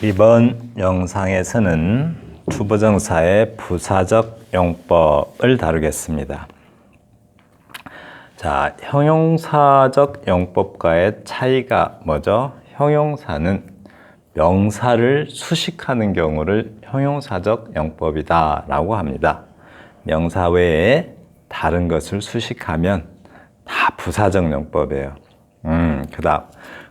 이번 영상에서는 투부정사의 부사적 용법을 다루겠습니다. 자, 형용사적 용법과의 차이가 뭐죠? 형용사는 명사를 수식하는 경우를 형용사적 용법이다 라고 합니다. 명사 외에 다른 것을 수식하면 다 부사적 용법이에요. 음, 그 다음.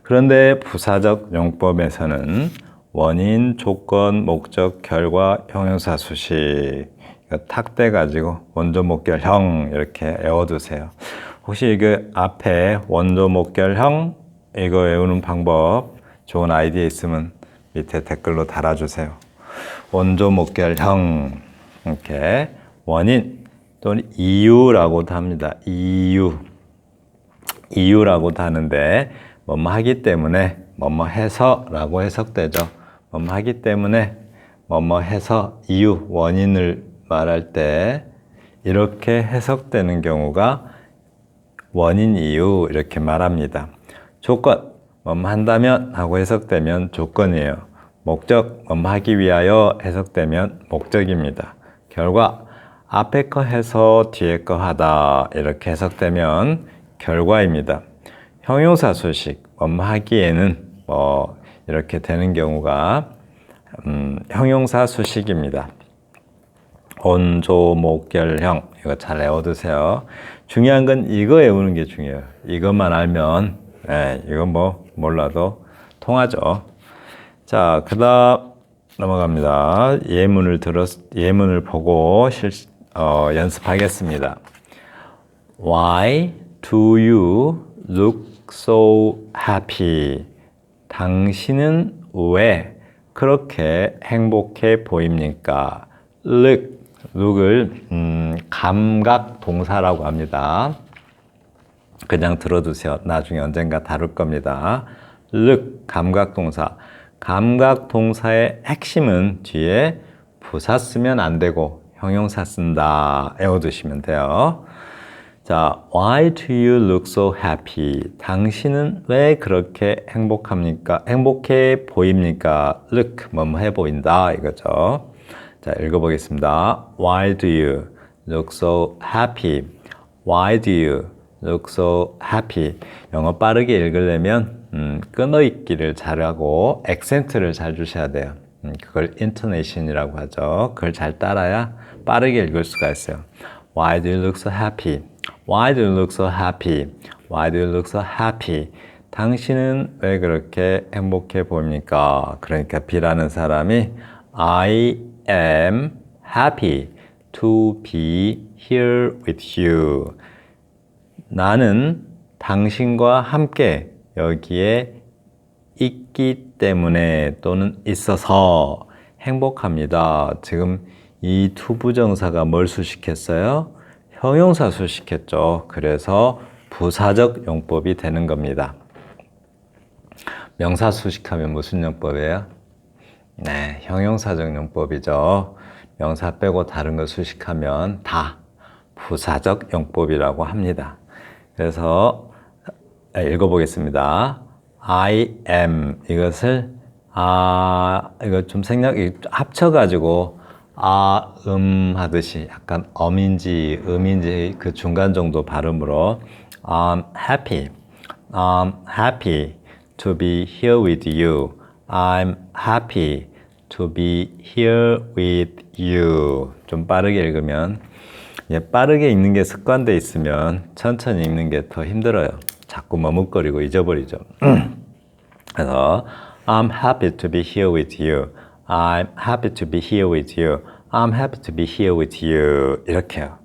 그런데 부사적 용법에서는 원인, 조건, 목적, 결과, 형용사 수식 탁대 가지고 원조, 목결, 형 이렇게 외워두세요. 혹시 이거 앞에 원조, 목결, 형 이거 외우는 방법 좋은 아이디어 있으면 밑에 댓글로 달아주세요. 원조, 목결, 형 이렇게 원인 또는 이유라고도 합니다. 이유 이유라고도 하는데 뭐뭐 하기 때문에 뭐뭐 해서라고 해석되죠. 뭐뭐 하기 때문에 뭐뭐 해서 이유 원인을 말할 때 이렇게 해석되는 경우가 원인 이유 이렇게 말합니다. 조건 뭐뭐 한다면 하고 해석되면 조건이에요. 목적 뭐뭐 하기 위하여 해석되면 목적입니다. 결과 앞에 거 해서 뒤에 거 하다 이렇게 해석되면 결과입니다. 형용사 수식 뭐뭐 하기에는 뭐 이렇게 되는 경우가 음, 형용사 수식입니다. 온조 목결형 이거 잘 외워두세요. 중요한 건 이거 외우는 게 중요해요. 이것만 알면 예, 이건 뭐 몰라도 통하죠. 자, 그다음 넘어갑니다. 예문을 들었 예문을 보고 실 어, 연습하겠습니다. Why do you look so happy? 당신은 왜 그렇게 행복해 보입니까? look, look을 음, 감각 동사라고 합니다. 그냥 들어두세요. 나중에 언젠가 다룰 겁니다. look, 감각 동사. 감각 동사의 핵심은 뒤에 부사 쓰면 안 되고 형용사 쓴다. 외워두시면 돼요. 자, why do you look so happy? 당신은 왜 그렇게 행복합니까? 행복해 보입니까? look, 뭐뭐 해 보인다. 이거죠. 자, 읽어보겠습니다. Why do you look so happy? Why do you look so happy? 영어 빠르게 읽으려면 음, 끊어있기를 잘하고 액센트를 잘 주셔야 돼요. 음, 그걸 intonation이라고 하죠. 그걸 잘 따라야 빠르게 읽을 수가 있어요. Why do you look so happy? Why do you look so happy? Why do you look so happy? 당신은 왜 그렇게 행복해 보입니까? 그러니까 B라는 사람이 I am happy to be here with you. 나는 당신과 함께 여기에 있기 때문에 또는 있어서 행복합니다. 지금 이 투부정사가 뭘 수식했어요? 형용사 수식했죠. 그래서 부사적 용법이 되는 겁니다. 명사 수식하면 무슨 용법이에요? 네, 형용사적 용법이죠. 명사 빼고 다른 거 수식하면 다 부사적 용법이라고 합니다. 그래서 읽어보겠습니다. I am 이것을 아 이거 좀 생각 합쳐가지고 아, 음 하듯이 약간 엄인지 음인지 그 중간 정도 발음으로 I'm happy. I'm happy to be here with you. I'm happy to be here with you. 좀 빠르게 읽으면 예, 빠르게 읽는 게 습관돼 있으면 천천히 읽는 게 더 힘들어요. 자꾸 머뭇거리고 잊어버리죠. 그래서 I'm happy to be here with you. I'm happy to be here with you. I'm happy to be here with you. 이렇게요.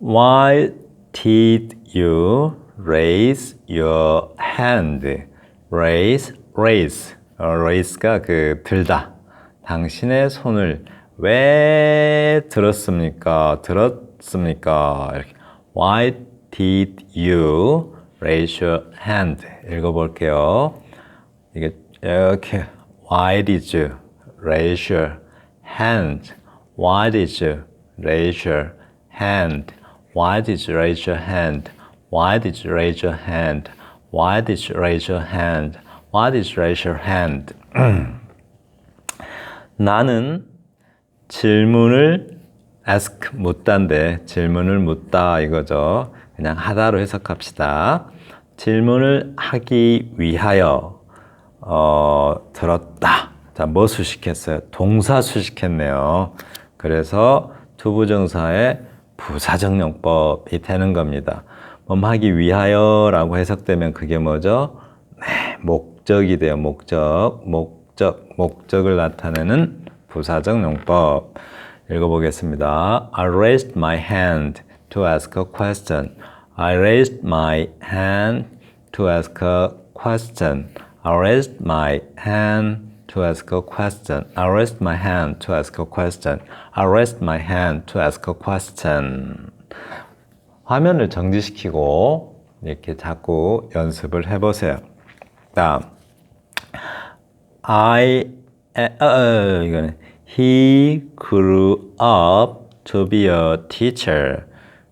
Why did you raise your hand? Raise, raise. 어, raise가 그 들다. 당신의 손을 왜 들었습니까? 들었습니까? 이렇게. Why did you raise your hand? 읽어볼게요. 이게 이렇게 Why did you raise your hand? Why did you raise your hand? Why did you raise your hand? Why did you raise your hand? Why did you raise your hand? Why did you raise your hand? 나는 질문을 ask 묻다인데 질문을 묻다 이거죠. 그냥 하다로 해석합시다. 질문을 하기 위하여 어, 들었다. 자, 뭐 수식했어요? 동사 수식했네요. 그래서 투부정사의 부사적 용법이 되는 겁니다. 뭐하기 위하여라고 해석되면 그게 뭐죠? 네, 목적이 돼요. 목적, 목적, 목적을 나타내는 부사적 용법. 읽어보겠습니다. I raised my hand to ask a question. I raised my hand to ask a question. I raised my hand to ask a question. Raised my hand to ask a question. Raised my hand to ask a question. 화면을 정지시키고 이렇게 자꾸 연습을 해보세요. 다음, I, 에, 어, 어, 이거는 He grew up to be a teacher.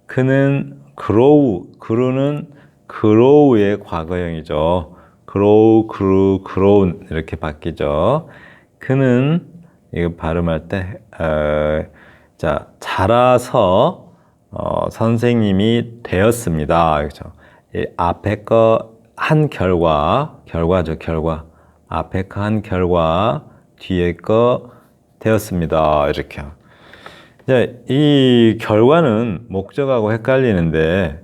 그는 grow, grow는 grow의 과거형이죠. Grow, grew, grown 이렇게 바뀌죠. 그는 이거 발음할 때, 어, 자 자라서 어, 선생님이 되었습니다. 그렇죠. 이 앞에 거 한 결과, 결과죠, 결과. 앞에 거 한 결과, 뒤에 거 되었습니다. 이렇게. 이제 이 결과는 목적하고 헷갈리는데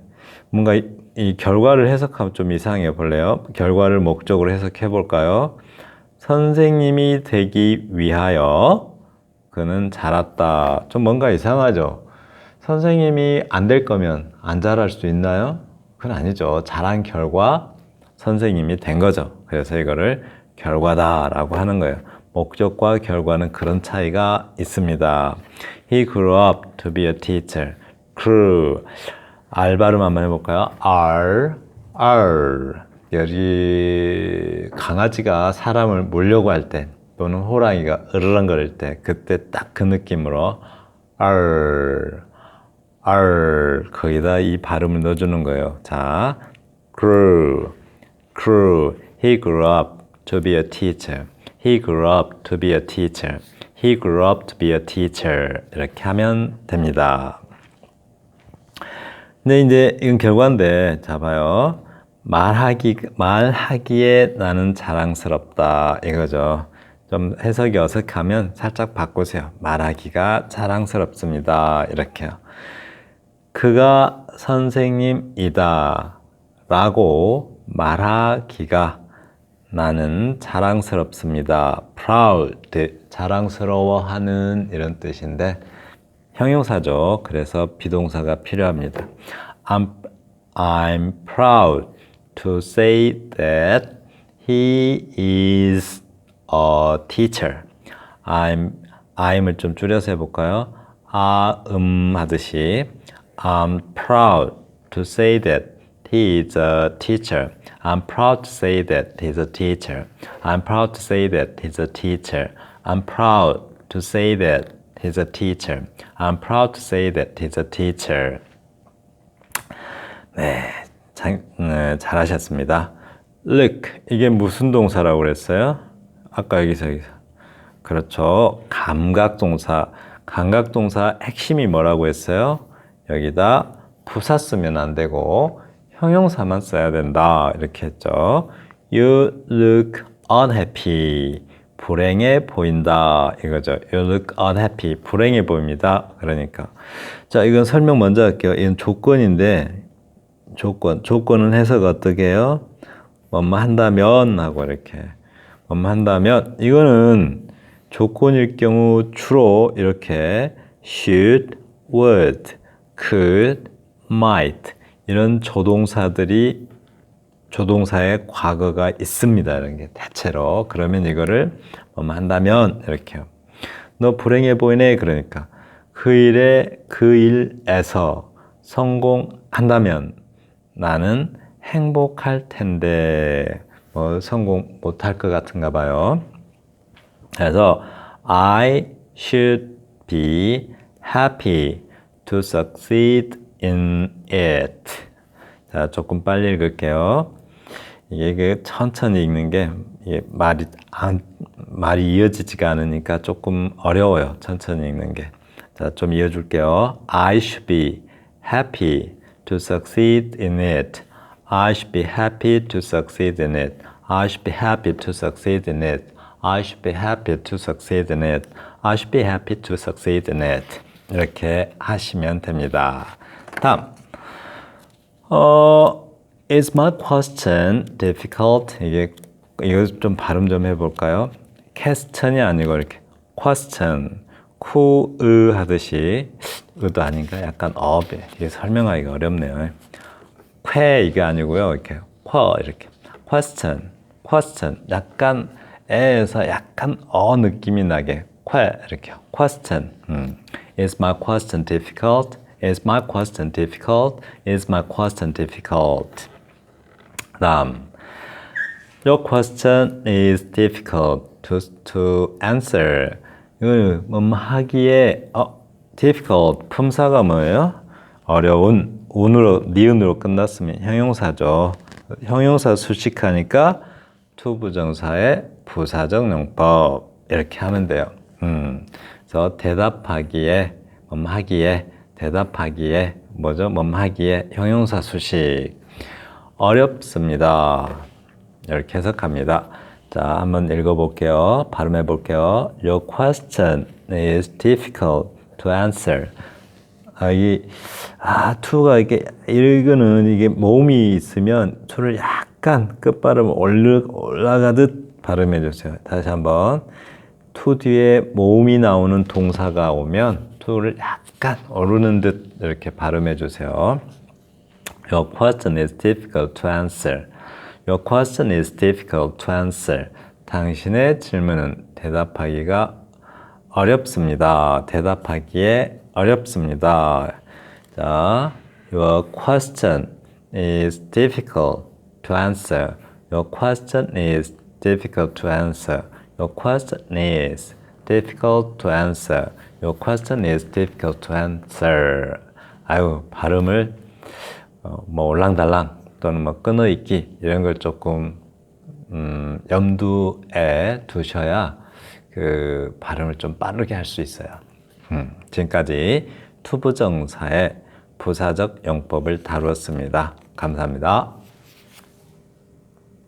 뭔가 이, 이 결과를 해석하면 좀 이상해 볼래요? 결과를 목적으로 해석해 볼까요? 선생님이 되기 위하여 그는 자랐다. 좀 뭔가 이상하죠? 선생님이 안 될 거면 안 자랄 수 있나요? 그건 아니죠. 자란 결과 선생님이 된 거죠. 그래서 이거를 결과다라고 하는 거예요. 목적과 결과는 그런 차이가 있습니다. He grew up to be a teacher. grew. R 발음 한번 해볼까요? R, R. 여기 강아지가 사람을 물려고 할 때, 또는 호랑이가 으르렁거릴 때, 그때 딱 그 느낌으로 R, R. 거기다 이 발음을 넣어주는 거예요. 자, grew, grew. He grew up to be a teacher. He grew up to be a teacher. He grew up to be a teacher. 이렇게 하면 됩니다. 근데 이제 이건 결과인데, 자 봐요. 말하기, 말하기에 나는 자랑스럽다. 이거죠. 좀 해석이 어색하면 살짝 바꾸세요. 말하기가 자랑스럽습니다. 이렇게요. 그가 선생님이다. 라고 말하기가 나는 자랑스럽습니다. proud, 자랑스러워하는 이런 뜻인데 형용사죠. 그래서 비동사가 필요합니다. I'm, I'm proud to say that he is a teacher. I'm, I'm을 좀 줄여서 해볼까요? 아, 음 하듯이 I'm proud to say that he is a teacher. I'm proud to say that he's a teacher. I'm proud to say that he's a teacher. I'm proud to say that he's a teacher. I'm proud to say that he's a teacher. 네, 잘, 네, 잘하셨습니다. Look, 이게 무슨 동사라고 그랬어요? 아까 여기서, 여기서. 그렇죠. 감각동사. 감각동사 핵심이 뭐라고 했어요? 여기다 부사 쓰면 안 되고 형용사만 써야 된다. 이렇게 했죠. You look unhappy. 불행해 보인다. 이거죠. You look unhappy. 불행해 보입니다. 그러니까. 자, 이건 설명 먼저 할게요. 이건 조건인데, 조건. 조건은 해석 어떻게 해요? 뭐뭐 한다면 하고 이렇게. 뭐뭐 한다면, 이거는 조건일 경우 주로 이렇게 should, would, could, might 이런 조동사들이 조동사의 과거가 있습니다. 이런 게 대체로 그러면 이거를 뭐뭐 한다면 이렇게요. 너 불행해 보이네 그러니까 그 일에 그 일에서 성공한다면 나는 행복할 텐데 뭐 성공 못할 것 같은가 봐요. 그래서 I should be happy to succeed in it. 자, 조금 빨리 읽을게요. 이게 그 천천히 읽는 게 말이 안 말이 이어지지가 않으니까 조금 어려워요. 천천히 읽는 게. 자, 좀 이어줄게요. I should be happy to succeed in it. I should be happy to succeed in it. I should be happy to succeed in it. I should be happy to succeed in it. I should be happy to succeed in it. 이렇게 하시면 됩니다. 다음. 어, is my question difficult? 이게 이거 좀 발음 좀 해볼까요? question이 아니고 이렇게 question, 쿠으 하듯이 의도 아닌가? 약간 업에 이게 설명하기가 어렵네요. 쾌 이게 아니고요. 이렇게 쿼 이렇게 question, question 약간 에에서 약간 어 느낌이 나게 쾌 이렇게 question. 음. Is my question difficult? Is my question difficult? Is my question difficult? 다음. Your question is difficult to, to answer. 이거 뭐 하기에 어, difficult 품사가 뭐예요? 어려운 운으로 니은으로 끝났으면 형용사죠. 형용사 수식하니까 투부정사의 부사적 용법 이렇게 하면 돼요. 음, 그래서 대답하기에 멈하기에 대답하기에 뭐죠? 멈하기에 형용사 수식 어렵습니다. 이렇게 해석합니다. 자, 한번 읽어볼게요. 발음해 볼게요. Your question is difficult to answer. 아, 이, 아, to가 이게, 읽으는 이게 모음이 있으면 to를 약간 끝발음 올라, 올라가듯 발음해 주세요. 다시 한번. to 뒤에 모음이 나오는 동사가 오면 to를 약간 오르는 듯 이렇게 발음해 주세요. Your question is difficult to answer. Your question is difficult to answer. 당신의 질문은 대답하기가 어렵습니다. 대답하기에 어렵습니다. 자, your question is difficult to answer. Your question is difficult to answer. Your question is difficult to answer. Your question is difficult to answer. 아유, 발음을 어, 뭐 올랑달랑 또는 뭐 끊어있기 이런 걸 조금 음, 염두에 두셔야 그 발음을 좀 빠르게 할 수 있어요. 음, 지금까지 투부정사의 부사적 용법을 다루었습니다. 감사합니다.